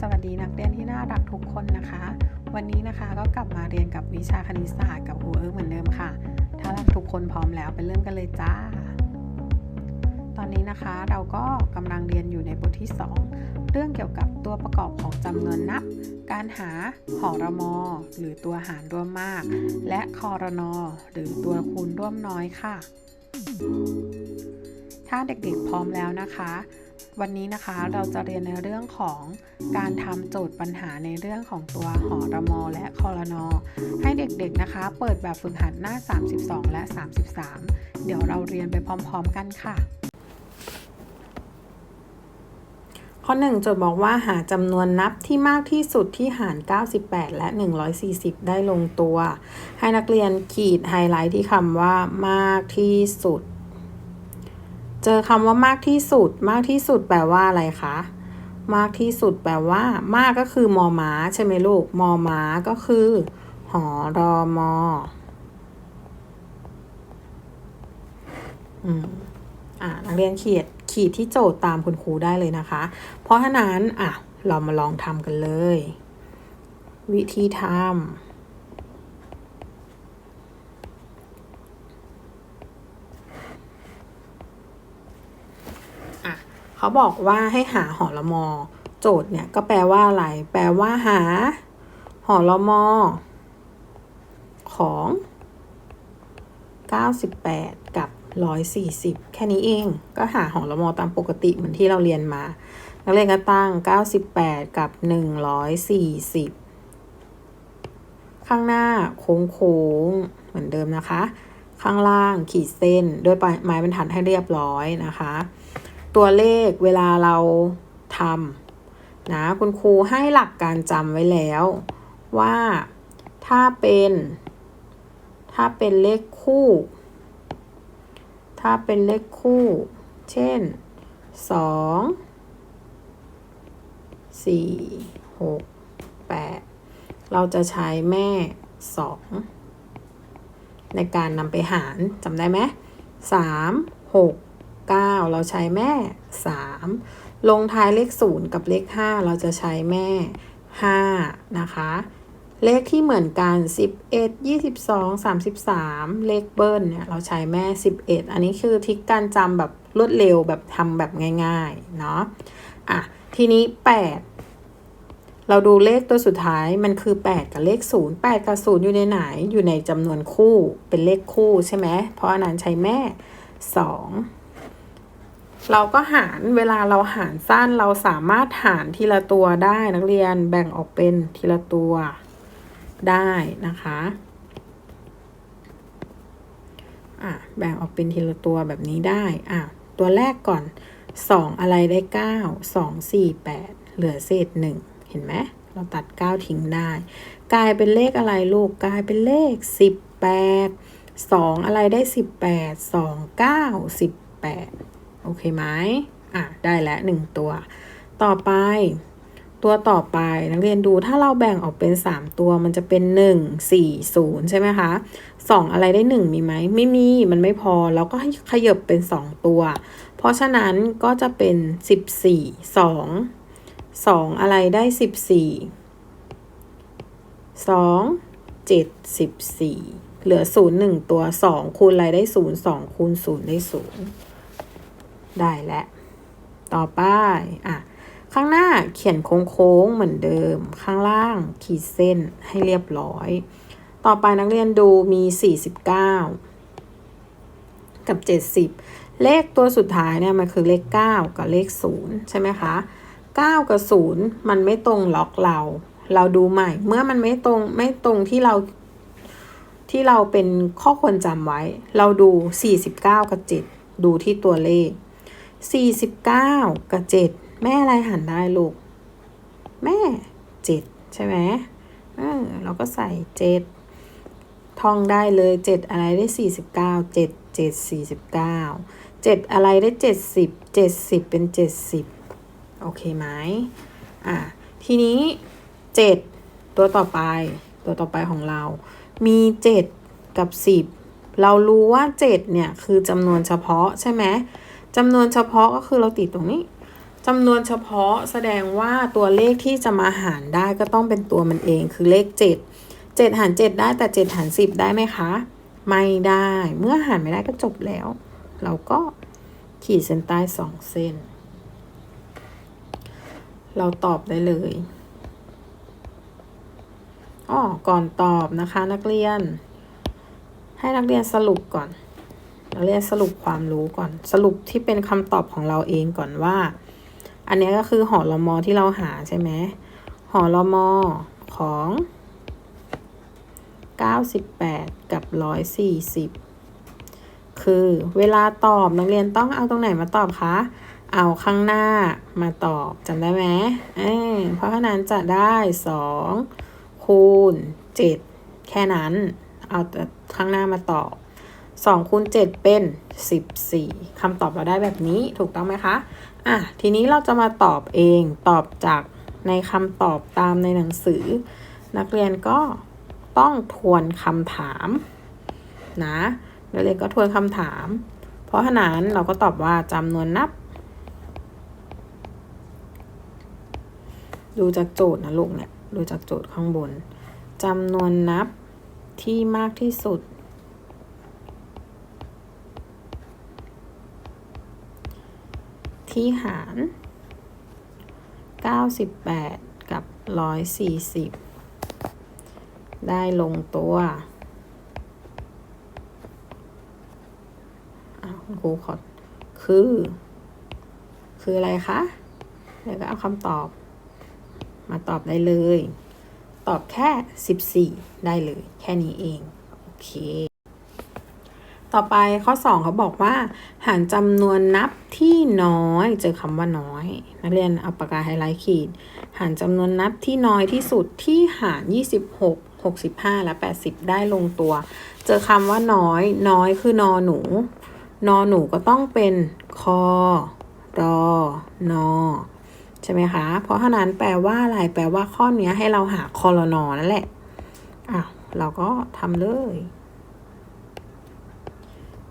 สวัสดีนักเรียนที่น่ารักทุกคนนะคะ วันนี้นะคะก็กลับมาเรียนกับวิชาคณิตศาสตร์กับครูเอิร์กเหมือนเดิมค่ะ ถ้าทุกคนพร้อมแล้วไปเริ่มกันเลยจ้า ตอนนี้นะคะเราก็กำลังเรียนอยู่ในบทที่ 2 เรื่องเกี่ยวกับตัวประกอบของจำนวนนับ การหาหอรมอหรือตัวหารร่วมมาก และคอรนอหรือตัวคูณร่วมน้อยค่ะ ถ้าเด็กๆพร้อมแล้วนะคะ วันนี้นะคะเราจะเรียนในเรื่องของการทำโจทย์ปัญหาในเรื่องของตัวหอรมอและคอรนอให้เด็กๆนะคะ เปิดแบบฝึกหัดหน้า 32 และ 33 เดี๋ยวเราเรียนไปพร้อมๆกันค่ะ ข้อ 1 โจทย์บอกว่าหาจำนวนนับที่มากที่สุดที่หาร 98 และ 140 ได้ลงตัว ให้นักเรียนขีดไฮไลท์ที่คำว่ามากที่สุด เจอคำว่ามากที่สุด มากที่สุดแปลว่าอะไรคะ มากที่สุดแปลว่า มากก็คือมอม้าใช่ไหมลูก มอม้าก็คือ หอรอมออืมอ่านักเรียนเขียดขีดที่โจทย์ตามคุณครูได้เลยนะคะ เพราะฉะนั้นอะเรามาลองทำกันเลย วิธีทำอะ เขาบอกว่าให้หาหอละมอ โจทย์เนี่ยก็แปลว่าอะไร แปลว่าหา หอละมอ ของ 98 กับ 140 แค่นี้เอง ก็หาหอละมอตามปกติเหมือนที่เราเรียนมา นักเรียนก็ตั้ง 98 กับ 140 ข้างหน้าโค้งโค้งเหมือนเดิมนะคะ ข้างล่างขีดเส้นด้วยไม้บรรทัดให้เรียบร้อยนะคะ ตัวเลขเวลาเราทำนะคุณครูให้หลักการจำไว้แล้ว ว่าถ้าเป็น ถ้าเป็นเลขคู่ ถ้าเป็นเลขคู่ เช่นสองสี่หกแปดเราจะใช้แม่สองในการนำไปหารจำได้ไหมสามหก เก้าเราใช้แม่สามลงท้ายเลขศูนย์กับเลขห้าเราจะใช้แม่ห้านะคะ เลขที่เหมือนกัน 11 22 33 เลขเบิ้ลเนี่ยเราใช้แม่ 11 อันนี้คือทิกการจำแบบรวดเร็วแบบทำแบบง่ายๆ เนาะอะ ทีนี้ 8เราดูเลขตัวสุดท้ายมันคือ 8 กับเลข 0 8 กับ 0 อยู่ในไหน อยู่ในจำนวนคู่เป็นเลขคู่ใช่ไหมเพราะอันนั้นใช้แม่ 2 เราก็หารเวลาเราหารสั้นเราสามารถหารทีละตัวได้นักเรียนแบ่งออกเป็นทีละตัวได้นะคะอะแบ่งออกเป็นทีละตัวแบบนี้ได้อะตัวแรกก่อน 2 อะไรได้ 9 2 4 8 เหลือเศษ 1 เห็นไหมเราตัด 9 ทิ้งได้ กลายเป็นเลขอะไรลูกกลายเป็นเลข 18 2 อะไรได้ 18 2 9 18 โอเคไหมอะได้แล้ว1ตัว ต่อไป ตัวต่อไปนักเรียนดูถ้าเราแบ่งออกเป็น 3 ตัวมันจะเป็น 1 4 0 ใช่ไหมคะ 2 อะไรได้ 1 มีไหม ไม่มีมันไม่พอเราก็ให้ขยับเป็น 2 ตัว เพราะฉะนั้นก็จะเป็น 14 2 2 อะไรได้ 14 2 7 14 เหลือ 0 1 ตัว 2 คูณอะไรได้ 0 2 คูณ 0 ได้ 0 ได้แล้วต่อไปอะข้างหน้าเขียนโค้งๆเหมือนเดิม ข้างล่างขีดเส้นให้เรียบร้อย ต่อไปนักเรียนดูมี 49 กับ 70 เลขตัวสุดท้ายเนี่ยมันคือเลข 9 กับเลข 0 ใช่ไหมคะ 9 กับ 0 มันไม่ตรงล็อกเรา เราดูใหม่ เมื่อมันไม่ตรงไม่ตรงที่เราที่เราเป็นข้อควรจำไว้ เราดู 49 กับ 7 ดูที่ตัวเลข 49 กับ 7 แม่อะไรหันได้ลูก แม่เจ็ดใช่ไหมเออเราก็ใส่เจ็ดท่องได้เลยเจ็ดอะไรได้สี่สิบเก้าเจ็ดเจ็ดสี่สิบเก้าเจ็ดอะไรได้เจ็ดสิบเจ็ดสิบเป็นเจ็ดสิบโอเคไหมอะทีนี้เจ็ดตัวต่อไป ตัวต่อไปของเรา มีเจ็ดกับสิบเรารู้ว่าเจ็ดเนี่ย คือจำนวนเฉพาะใช่ไหม จำนวนเฉพาะก็คือเราติดตรงนี้จำนวนเฉพาะแสดงว่าตัวเลขที่จะมาหารได้ก็ต้องเป็นตัวมันเองคือเลข 7 7 หาร 7 ได้แต่ 7 หาร 10 ได้ไหมคะ ไม่ได้เมื่อหารไม่ได้ก็จบแล้ว เราก็ขีดเส้นใต้สองเส้น เราตอบได้เลยอ๋อก่อนตอบนะคะนักเรียน ให้นักเรียนสรุปก่อน นักเรียนสรุปความรู้ก่อน สรุปที่เป็นคำตอบของเราเองก่อนว่า อันนี้ก็คือหอรมอที่เราหาใช่ไหมหอรมอของ 98 กับ 140 คือเวลาตอบนักเรียนต้องเอาตรงไหนมาตอบคะ เอาข้างหน้ามาตอบจำได้ไหมเอเพราะฉะนั้นจะได้ 2 คูณ 7 แค่นั้น เอาแต่ข้างหน้ามาตอบ 2คูณ7เป็น 14คำตอบเราได้แบบนี้ถูกต้องไหมคะอะทีนี้เราจะมาตอบเองตอบจากในคำตอบตามในหนังสือ นักเรียนก็ต้องทวนคำถามนะนักเรียนก็ทวนคำถาม เพราะฉะนั้นเราก็ตอบว่าจำนวนนับ ดูจากโจทย์นะลูกเนี่ยดูจากโจทย์ข้างบนจำนวนนับที่มากที่สุด ที่หาร 98 กับ 140 ได้ลงตัวคุณครูขอคือ คืออะไรคะเดี๋ยวก็เอาคำตอบ มาตอบได้เลย ตอบแค่ 14 ได้เลย แค่นี้เอง โอเค ต่อไปข้อ 2เขาบอกว่า หารจำนวนนับที่น้อย เจอคำว่าน้อย นักเรียนเอาปากกาไฮไลท์ขีด หารจำนวนนับที่น้อยที่สุดที่หาร 26 65 และ 80 ได้ลงตัว เจอคำว่าน้อย น้อยคือนอหนู นอหนูก็ต้องเป็นคอดอนอใช่ไหมคะ เพราะฉะนั้นแปลว่าอะไร แปลว่าข้อนี้ให้เราหาคอรนอนั่นแหละอะเราก็ทำเลย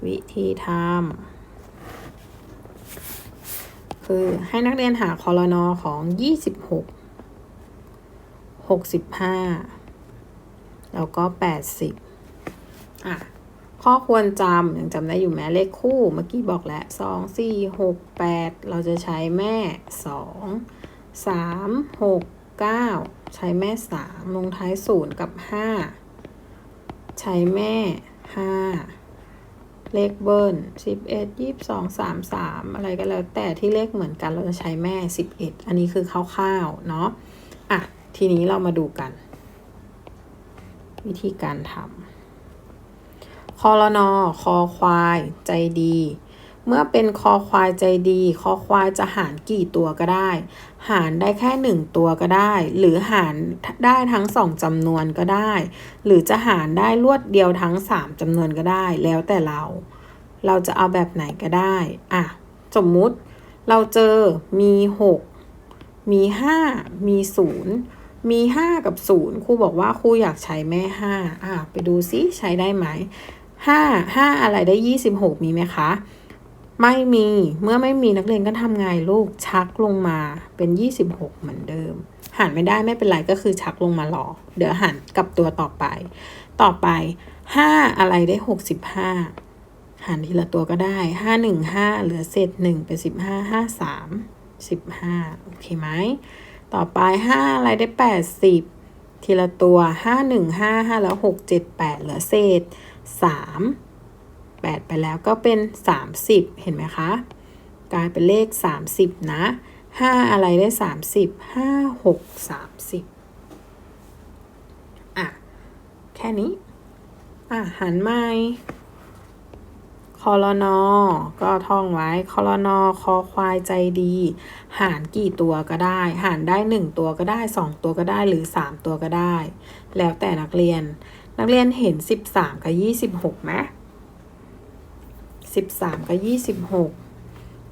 วิธีทำคือให้นักเรียนหาคอรนอของ26 65แล้วก็80อะข้อควรจำยังจำได้อยู่แม้เลขคู่เมื่อกี้บอกแล้วสองสี่หกแปดเราจะใช้แม่สองสามหกเก้าใช้แม่สามลงท้ายศูนย์กับห้าใช้แม่ห้า เลขเบิ้ลสิบเอ็ดยี่สองสามสามอะไรก็แล้ว แต่ที่เลขเหมือนกันเราจะใช้แม่สิบเอ็ดอันนี้คือคร่าวๆเนาะอะ ทีนี้เรามาดูกัน วิธีการทำคอรนอคอควาย ใจดี เมื่อเป็นคอควายใจดี คอควายจะหารกี่ตัวก็ได้ หารได้แค่หนึ่งตัวก็ได้ หรือหารได้ทั้งสองจำนวนก็ได้ หรือจะหารได้รวดเดียวทั้งสามจำนวนก็ได้ แล้วแต่เรา เราจะเอาแบบไหนก็ได้ อะ สมมุติเราเจอมีหกมีห้ามีศูนย์มีห้ากับศูนย์ครูบอกว่าครูอยากใช้แม่ห้าอะ ไปดูซิใช้ได้ไหมห้าห้าอะไรได้ยี่สิบหกมีไหมคะ ไม่มีเมื่อไม่มีนักเรียนก็ทำไงลูกชักลงมาเป็นยี่สิบหกเหมือนเดิม หารไม่ได้ไม่เป็นไรก็คือชักลงมาหรอเดี๋ยวหารกับตัวต่อไป ต่อไปห้าอะไรได้หกสิบห้าหารทีละตัวก็ได้ห้าหนึ่งห้าเหลือเศษหนึ่งเป็นสิบห้าห้าสามสิบห้าโอเคไหม ต่อไปห้าอะไรได้แปดสิบทีละตัวห้าหนึ่งห้าห้าแล้วหกเจ็ดแปดเหลือเศษสามแปดไปแล้วก็เป็นสามสิบเห็นไหมคะ กลายเป็นเลขสามสิบนะห้าอะไรได้สามสิบห้าหกสามสิบอะ แค่นี้ อะ หันไม่คอรนอก็ท่องไว้คอรนอคอควายใจดี หารกี่ตัวก็ได้ หารได้หนึ่งตัวก็ได้สองตัวก็ได้หรือสามตัวก็ได้ แล้วแต่นักเรียน นักเรียนเห็นสิบสามกับยี่สิบหกไหม สิบสามกับยี่สิบหก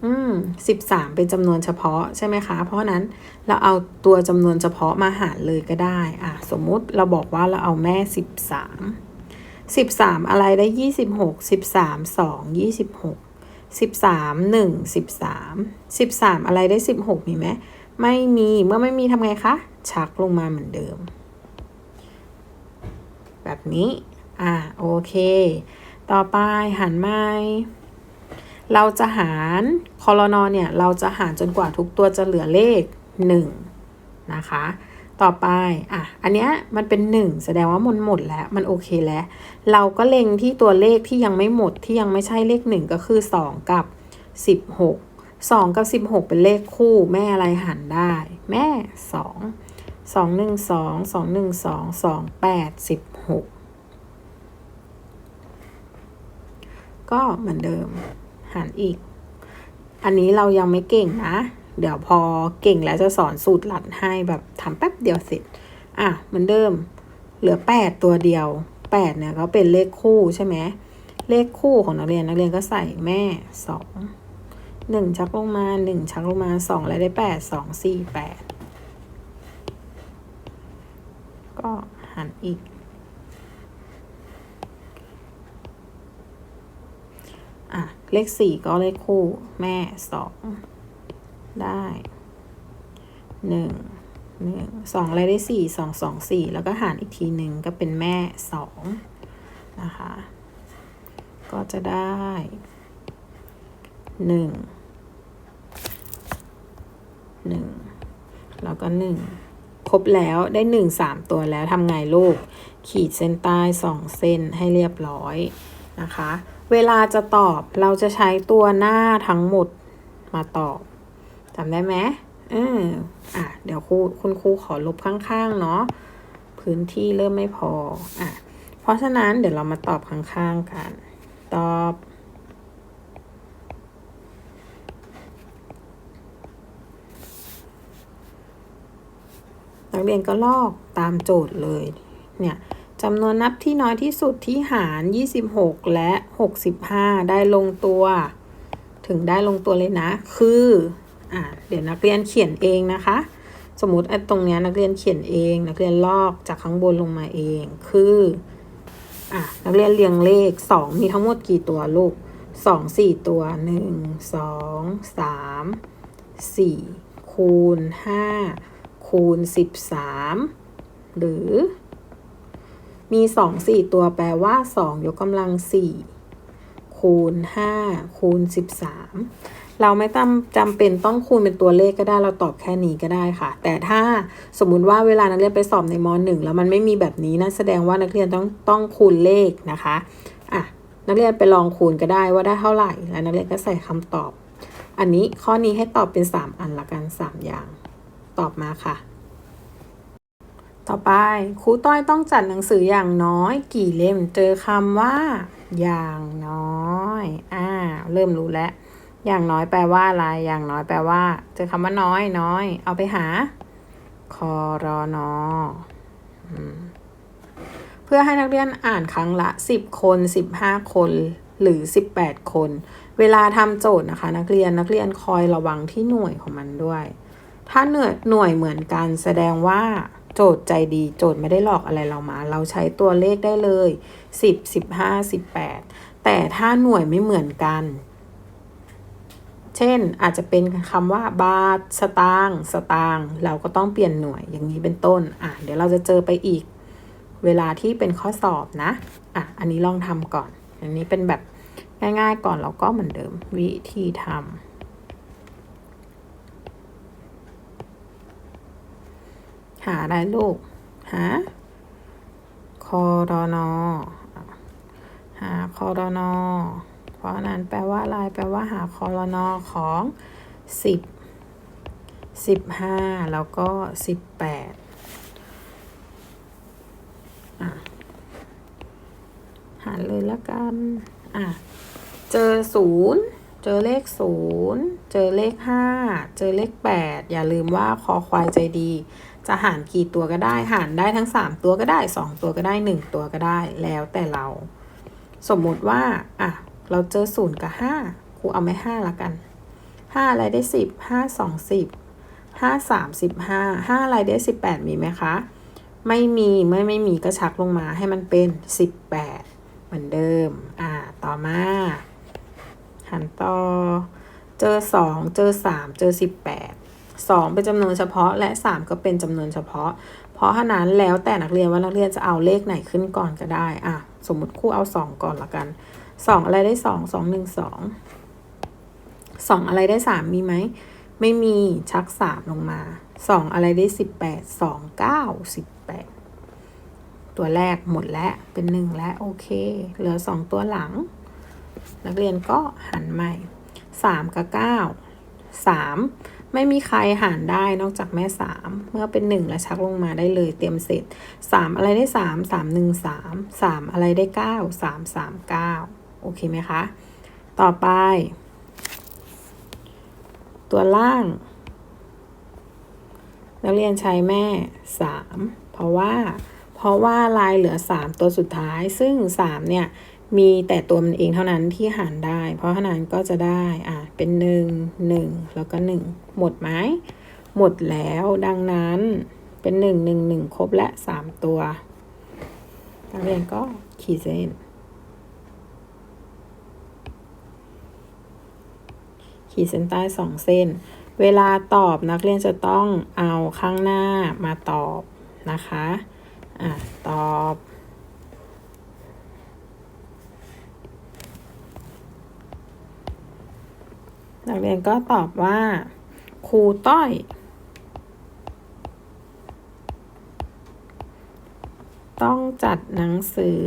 อืมสิบสามเป็นจำนวนเฉพาะใช่ไหมคะ เพราะนั้นเราเอาตัวจำนวนเฉพาะมาหารเลยก็ได้ อะ สมมุติเราบอกว่าเราเอาแม่สิบสามสิบสามอะไรได้ยี่สิบหกสิบสามสองยี่สิบหกสิบสามหนึ่งสิบสามสิบสามอะไรได้สิบหกมีไหมไม่มีเมื่อไม่มีทำไงคะ ชักลงมาเหมือนเดิม แบบนี้ อ่าโอเค ต่อไปหารไม้เราจะหารคอลนอเนี่ย เราจะหารจนกว่าทุกตัวจะเหลือเลข 1 นะคะ ต่อไป อะ อันเนี้ยมันเป็น 1 แสดงว่ามันหมดแล้ว มันโอเคแล้ว เราก็เล็งที่ตัวเลขที่ยังไม่หมดที่ยังไม่ใช่เลข 1 ก็คือ 2 กับ 16 2 กับ 16 เป็นเลขคู่แม่อะไรหันได้ แม่ 2 2 1 2 2 1 2 2 8 16 ก็เหมือนเดิมหารอีก อันนี้เรายังไม่เก่งนะ เดี๋ยวพอเก่งแล้วจะสอนสูตรหลัดให้แบบทำแป๊บเดียวเสร็จ อะเหมือนเดิม เหลือแปดตัวเดียวแปดเนี่ยก็เป็นเลขคู่ใช่ไหมเลขคู่ของนักเรียนนักเรียนก็ใส่แม่สองหนึ่งชักลงมาหนึ่งชักลงมาสองอะไรได้แปดสองสี่แปดก็หันอีก อะ เลขสี่ก็เลขคู่ แม่สองได้หนึ่งหนึ่งสองอะไรได้สี่สองสองสี่แล้วก็หารอีกทีหนึ่งก็เป็นแม่สองนะคะ ก็จะได้หนึ่งหนึ่งแล้วก็หนึ่งครบแล้วได้หนึ่งสามตัวแล้วทำไงลูก ขีดเส้นใต้สองเส้นให้เรียบร้อย นะคะ เวลาจะตอบเราจะใช้ตัวหน้าทั้งหมดมาตอบจำได้ไหมเอออะ เดี๋ยวครูคุณครูขอลบข้างๆ เนาะพื้นที่เริ่มไม่พอ อะ เพราะฉะนั้นเดี๋ยวเรามาตอบข้างๆกัน ตอบนักเรียนก็ลอกตามโจทย์เลย เนี่ย จำนวนนับที่น้อยที่สุดที่หาร 26 และ 65 ได้ลงตัว ถึงได้ลงตัวเลยนะ คืออะเดี๋ยวนักเรียนเขียนเองนะคะ สมมติไอ้ตรงเนี้ยนักเรียนเขียนเอง นักเรียนลอกจากข้างบนลงมาเอง คืออะนักเรียนเรียงเลข 2 มีทั้งหมดกี่ตัวลูก 2 4 ตัว 1 2 3 4 คูณ 5 คูณ 13 หรือ มี 2 4 ตัวแปลว่า 2 ยกกำลัง 4 คูณ 5 คูณ 13 เราไม่จำจำเป็นต้องคูณเป็นตัวเลขก็ได้ เราตอบแค่นี้ก็ได้ค่ะ แต่ถ้าสมมุติว่าเวลานักเรียนไปสอบในม .1 แล้วมันไม่มีแบบนี้นะแสดงว่านักเรียนต้องต้องคูณเลขนะคะอะนักเรียนไปลองคูณก็ได้ว่าได้เท่าไหร่ แล้วนักเรียนก็ใส่คำตอบ อันนี้ข้อนี้ให้ตอบเป็น 3 อันละกัน 3 อย่าง ตอบมาค่ะ ต่อไปครูต้อยต้องจัดหนังสืออย่างน้อย กี่เล่มเจอคำว่า อย่างน้อยอ่าเริ่มรู้แล้วอย่างน้อยแปลว่าอะไร อย่างน้อยแปลว่า เจอคำว่าน้อยน้อย เอาไปหาคอรอนอเพื่อให้นักเรียนอ่านครั้งละ 10 คน 15 คนหรือ 18 คน เวลาทำโจทย์นะคะ นักเรียนนักเรียนคอยระวังที่หน่วยของมันด้วย ถ้าหน่วยหน่วยเหมือนกันแสดงว่า โจทย์ใจดี โจทย์ไม่ได้หลอกอะไรเรามา เราใช้ตัวเลขได้เลย 10 15 18 แต่ถ้าหน่วยไม่เหมือนกัน เช่นอาจจะเป็นคำว่า บาท สตางค์สตางค์เราก็ต้องเปลี่ยนหน่วยอย่างนี้เป็นต้น อะ เดี๋ยวเราจะเจอไปอีก เวลาที่เป็นข้อสอบนะ อะ อันนี้ลองทำก่อน อันนี้เป็นแบบง่ายๆก่อนแล้วก็เหมือนเดิม วิธีทำ หาอะไรลูก หาคอรอนอหาคอรอนอเพราะนั้นแปลว่าอะไรแปลว่าหาคอรนอของสิบสิบห้าแล้วก็สิบแปดหารเลยละกัน อะ เจอศูนย์เจอเลขศูนย์เจอเลขห้าเจอเลขแปดอย่าลืมว่าคอควายใจดี จะหารกี่ตัวก็ได้ หารได้ทั้งสามตัวก็ได้สองตัวก็ได้หนึ่งตัวก็ได้แล้วแต่เรา สมมุติว่าอะเราเจอศูนย์กับห้าครูเอาไม่ห้าละกันห้าอะไรได้สิบห้าสองสิบห้าสามสิบห้าห้าอะไรได้สิบแปดมีไหมคะ ไม่มีเมื่อไม่มีก็ชักลงมาให้มันเป็นสิบแปดเหมือนเดิม อ่า ต่อมาหารต่อ เจอสองเจอสามเจอสิ บแปดสองเป็นจำนวนเฉพาะ และสามก็เป็นจำนวนเฉพาะ เพราะฉะนั้นแล้วแต่นักเรียนว่านักเรียนจะเอาเลขไหนขึ้นก่อนก็ได้อะสมมุติครูเอาสองก่อนละกันสองอะไรได้สองสองหนึ่งสองสองอะไรได้สามมีไหม ไม่มีชักสามลงมาสองอะไรได้สิบแปดสองเก้าสิบแปดตัวแรกหมดแล้ว เป็นหนึ่งแล้ว โอเค เหลือสองตัวหลัง นักเรียนก็หันใหม่สามกับเก้าสาม ไม่มีใครหารได้นอกจากแม่สามเมื่อเป็นหนึ่งแล้วชักลงมาได้เลยเตรียมเสร็จสามอะไรได้สามสามหนึ่งสามสามอะไรได้เก้าสามสามเก้าโอเคไหมคะ ต่อไป ตัวล่าง นักเรียนใช้แม่สามเพราะว่า เพราะว่าลายเหลือสามตัวสุดท้ายซึ่งสามเนี่ย มีแต่ตัวมันเองเท่านั้นที่หารได้ เพราะฉะนั้นก็จะได้อะเป็นหนึ่งหนึ่งแล้วก็หนึ่งหมดไหมหมดแล้วดังนั้นเป็นหนึ่งหนึ่งหนึ่งครบและสามตัวนักเรียนก็ขีดเส้น ขีดเส้นใต้สองเส้น เวลาตอบนักเรียนจะต้องเอาข้างหน้ามาตอบนะคะ อะ ตอบ นักเรียนก็ตอบว่าครูต้อย ต้องจัดหนังสือ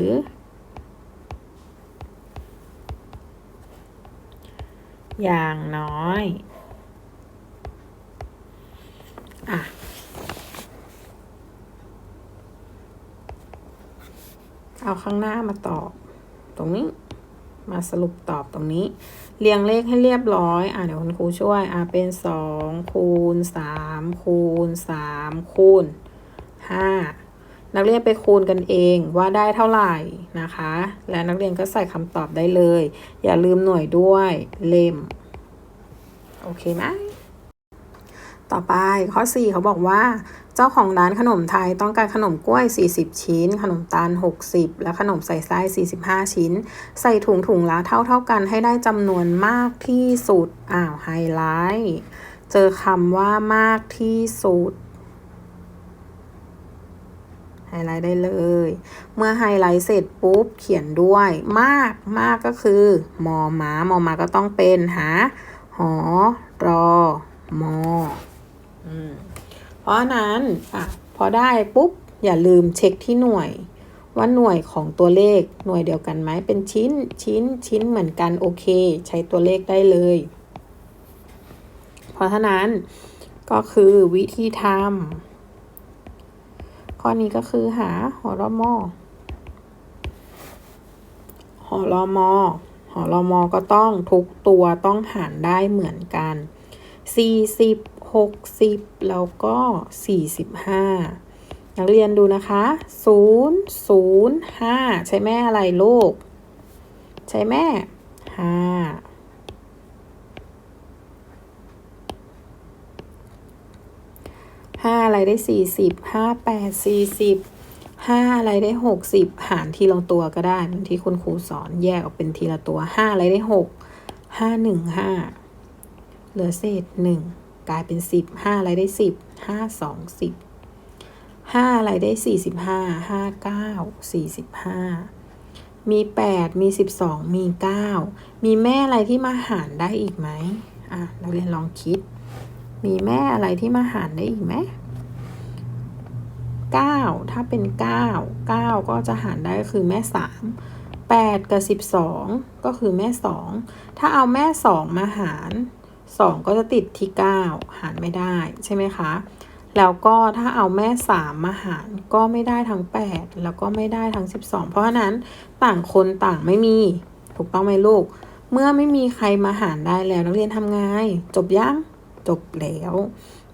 อย่างน้อยอะเอาข้างหน้ามาตอบ ตรงนี้ มาสรุปตอบตรงนี้ เรียงเลขให้เรียบร้อย อะเดี๋ยวคุณครูช่วย อะเป็นสองคูณสามคูณสามคูณห้านักเรียนไปคูณกันเองว่าได้เท่าไหร่นะคะ และนักเรียนก็ใส่คำตอบได้เลย อย่าลืมหน่วยด้วยเล่ม โอเคไหม ต่อไปข้อ 4 เขาบอกว่า เจ้าของร้านขนมไทยต้องการขนมกล้วย 40 ชิ้น ขนมตาล 60 และขนมใส่ไส้45 ชิ้น ใส่ถุงถุงละเท่าเท่ากันให้ได้จำนวนมากที่สุดอ้าวไฮไลท์เจอคำว่ามากที่สุดไฮไลท์ได้เลย เมื่อไฮไลท์เสร็จปุ๊บเขียนด้วยมากมากก็คือมอม้ามอมาก็ต้องเป็นหาหอรอมออืม เพราะนั้นอะพอได้ปุ๊บ อย่าลืมเช็คที่หน่วย ว่าหน่วยของตัวเลขหน่วยเดียวกันไหมเป็นชิ้นชิ้นชิ้นเหมือนกันโอเค ใช้ตัวเลขได้เลย เพราะฉะนั้นก็คือวิธีทำข้อนี้ก็คือหาหอรอมอหอรอมอหอรอมอก็ต้องทุกตัวต้องหารได้เหมือนกัน 40 60 แล้วก็ 45 นักเรียนดูนะคะ 0 0 5 ใช้แม่อะไรลูก ใช้แม่ 5ห้าอะไรได้สี่สิบห้าแปดสี่สิบห้าอะไรได้หกสิบหารทีละตัวก็ได้เหมือนที่คุณครูสอนแยกออกเป็นทีละตัวห้าอะไรได้หกห้าหนึ่งห้าเหลือเศษหนึ่ง กลายเป็นสิบห้าอะไรได้สิบห้าสองสิบห้าอะไรได้สี่สิบห้าห้าเก้าสี่สิบห้ามีแปดมีสิบสองมีเก้ามีแม่อะไรที่มาหารได้อีกไหมอะนักเรียนลองคิด มีแม่อะไรที่มาหารได้อีกไหมเก้าถ้าเป็นเก้าเก้าก็จะหารได้ก็คือแม่สามแปดกับสิบสองก็คือแม่สองถ้าเอาแม่สองมาหาร สองก็จะติดที่เก้าหารไม่ได้ใช่ไหมคะ แล้วก็ถ้าเอาแม่สามมาหารก็ไม่ได้ทั้งแปดแล้วก็ไม่ได้ทั้งสิบสองเพราะฉะนั้นต่างคนต่างไม่มี ถูกต้องไหมลูก เมื่อไม่มีใครมาหารได้แล้วนักเรียนทำไงจบยังจบแล้ว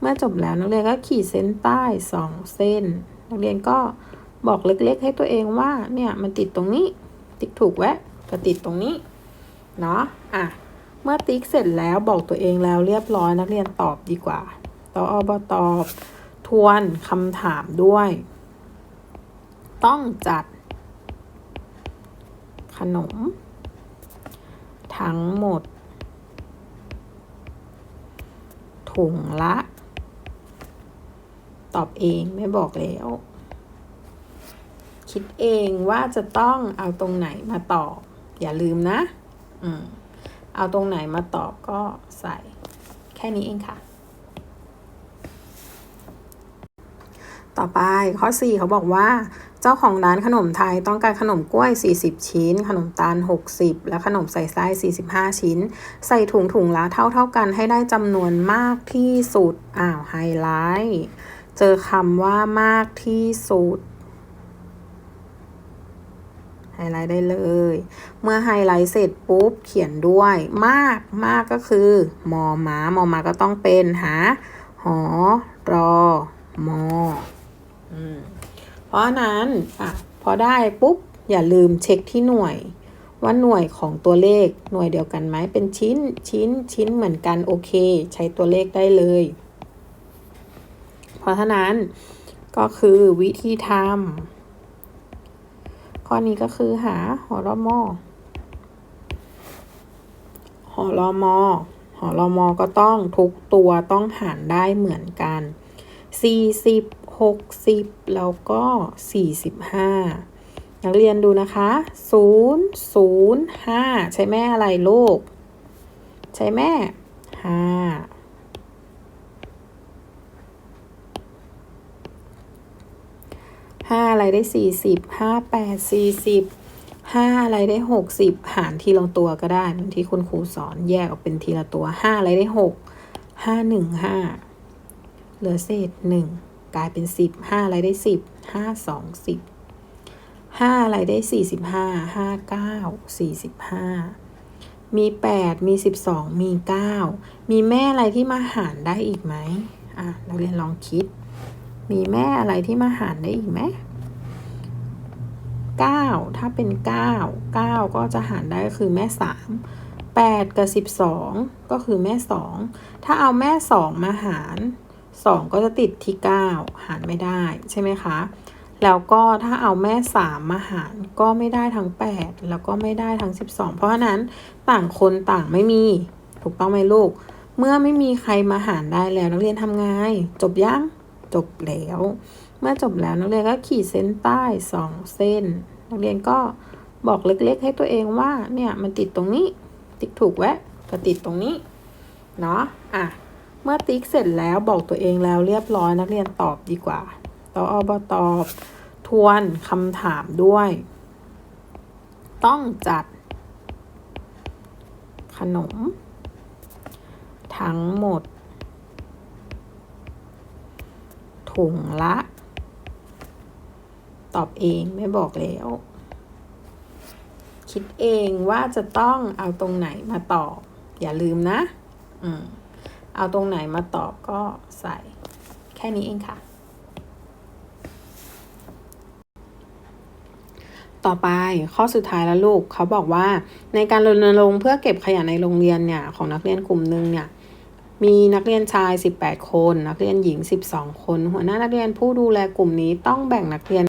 เมื่อจบแล้วนักเรียนก็ขีดเส้นใต้สองเส้น นักเรียนก็บอกเล็กๆ ให้ตัวเองว่าเนี่ยมันติดตรงนี้ ติ๊กถูกแวะก็ติดตรงนี้เนาะอะ เมื่อติ๊กเสร็จแล้วบอกตัวเองแล้วเรียบร้อยนักเรียนตอบดีกว่าตอบตอบทวนคำถามด้วย ต้องจัด ขนม ทั้งหมด ถุงละ ตอบเองไม่บอกแล้ว คิดเองว่าจะต้องเอาตรงไหนมาตอบ อย่าลืมนะ อืม เอาตรงไหนมาตอบก็ใส่แค่นี้เองค่ะ ต่อไปข้อ 4 เขาบอกว่า เจ้าของร้านขนมไทยต้องการขนมกล้วย 40 ชิ้น ขนมตาล 60 และขนมใส่ไส้ 45 ชิ้น ใส่ถุงถุงละเท่าเท่ากันให้ได้จำนวนมากที่สุด อ้าวไฮไลท์ เจอคำว่ามากที่สุด ไฮไลท์ได้เลย เมื่อไฮไลท์เสร็จปุ๊บเขียนด้วยมากมากก็คือมอม้ามอมาก็ต้องเป็นหาหอรอมอเพราะฉะนั้นอะพอได้ปุ๊บ อย่าลืมเช็คที่หน่วย ว่าหน่วยของตัวเลขหน่วยเดียวกันไหมเป็นชิ้นชิ้นชิ้นเหมือนกันโอเค ใช้ตัวเลขได้เลย เพราะฉะนั้นก็คือวิธีทำ ข้อนี้ก็คือหาหอรมอหอรมอหอรมอก็ต้องทุกตัวต้องหารได้เหมือนกัน40 60แล้วก็45นักเรียนดูนะคะ0 0 5ใช้แม่อะไรลูก ใช้แม่5 ห้าอะไรได้สี่สิบห้าแปดสี่สิบห้าอะไรได้หกสิบหารทีละตัวก็ได้เหมือนที่คุณครูสอนแยกออกเป็นทีละตัวห้าอะไรได้หกห้าหนึ่งห้าเหลือเศษหนึ่งกลายเป็นสิบห้าอะไรได้สิบห้าสองสิบห้าอะไรได้สี่สิบห้าห้าเก้าสี่สิบห้ามีแปดมีสิบสองมีเก้ามีแม่อะไรที่มาหารได้อีกไหมอะนักเรียนลองคิด มีแม่อะไรที่มาหารได้อีกไหมเก้าถ้าเป็นเก้าเก้าก็จะหารได้ก็คือแม่สามแปดกับสิบสองก็คือแม่สองถ้าเอาแม่สองมาหารสองก็จะติดที่เก้าหารไม่ได้ใช่ไหมคะแล้วก็ถ้าเอาแม่สามมาหารก็ไม่ได้ทั้งแปดแล้วก็ไม่ได้ทั้งสิบสองเพราะฉะนั้นต่างคนต่างไม่มี ถูกต้องไหมลูก เมื่อไม่มีใครมาหารได้แล้วนักเรียนทำไงจบยัง จบแล้ว เมื่อจบแล้วนักเรียนก็ขีดเส้นใต้สองเส้น นักเรียนก็บอกเล็กๆ ให้ตัวเองว่าเนี่ยมันติดตรงนี้ ติ๊กถูกแวะก็ติดตรงนี้เนาะอะเมื่อติ๊กเสร็จแล้วบอกตัวเองแล้วเรียบร้อยนักเรียนตอบดีกว่าตออบตอบทวนคำถามด้วย ต้องจัด ขนม ทั้งหมด ถุงละ ตอบเองไม่บอกแล้ว คิดเองว่าจะต้องเอาตรงไหนมาตอบ อย่าลืมนะอืมเอาตรงไหนมาตอบก็ใส่ แค่นี้เองค่ะ ต่อไปข้อสุดท้ายแล้วลูกเขาบอกว่าในการรณรงค์เพื่อเก็บขยะในโรงเรียนเนี่ยของนักเรียนกลุ่มหนึ่งเนี่ย มีนักเรียนชาย 18 คน นักเรียนหญิง 12 คน หัวหน้านักเรียนผู้ดูแลกลุ่มนี้ต้องแบ่งนักเรียน